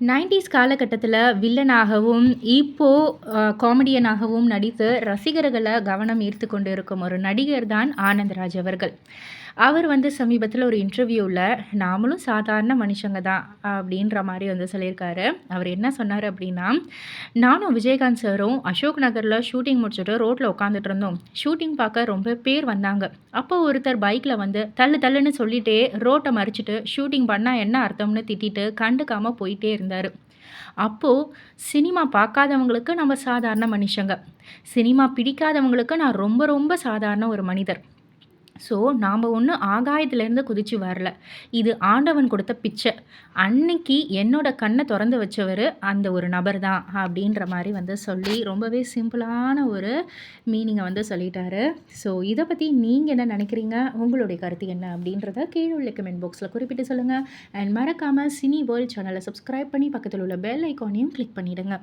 Nineties காலகட்டத்தில் வில்லனாகவும், இப்போ காமெடியனாகவும் நடித்து ரசிகர்களை கவனம் ஈர்த்து கொண்டு இருக்கும் ஒரு நடிகர் தான் ஆனந்தராஜ் அவர்கள். அவர் வந்து சமீபத்தில் ஒரு இன்டர்வியூவில் "நாமளும் சாதாரண மனுஷங்க தான்" அப்படின்ற மாதிரி வந்து சொல்லியிருக்காரு. அவர் என்ன சொன்னார் அப்படின்னா, "நானும் விஜயகாந்த் சாரும் அசோக் நகரில் ஷூட்டிங் முடிச்சுட்டு ரோட்டில் உட்காந்துட்டு இருந்தோம். ஷூட்டிங் பார்க்க ரொம்ப பேர் வந்தாங்க. அப்போ ஒருத்தர் பைக்கில் வந்து தள்ளு தள்ளுன்னு சொல்லிட்டே ரோட்டை மறிச்சிட்டு ஷூட்டிங் பண்ணால் என்ன அர்த்தம்னு திட்டிட்டு கண்டுக்காமல் போயிட்டே இருந்தாரு. அப்போது சினிமா பார்க்காதவங்களுக்கு நம்ம சாதாரண மனுஷங்க. சினிமா பிடிக்காதவங்களுக்கு நான் ரொம்ப ரொம்ப சாதாரண ஒரு மனிதர். ஸோ நாம் ஒன்றும் ஆகாயத்திலேருந்து குதிச்சு வரல. இது ஆண்டவன் கொடுத்த பிச்சை. அன்னைக்கு என்னோட கண்ணை திறந்து வச்சவர் அந்த ஒரு நபர் தான்" அப்படின்ற மாதிரி வந்து சொல்லி ரொம்பவே சிம்பிளான ஒரு மீனிங்கை வந்து சொல்லிட்டாரு. ஸோ இதை பற்றி நீங்கள் என்ன நினைக்கிறீங்க? உங்களுடைய கருத்து என்ன? அப்படின்றத கீழே உள்ள கமெண்ட் பாக்ஸில் குறிப்பிட்டு சொல்லுங்கள் அண்ட் மறக்காமல் சினி வேர்ல்ட் சேனலை சப்ஸ்கிரைப் பண்ணி பக்கத்தில் உள்ள பெல் ஐக்கானையும் கிளிக் பண்ணிவிடுங்க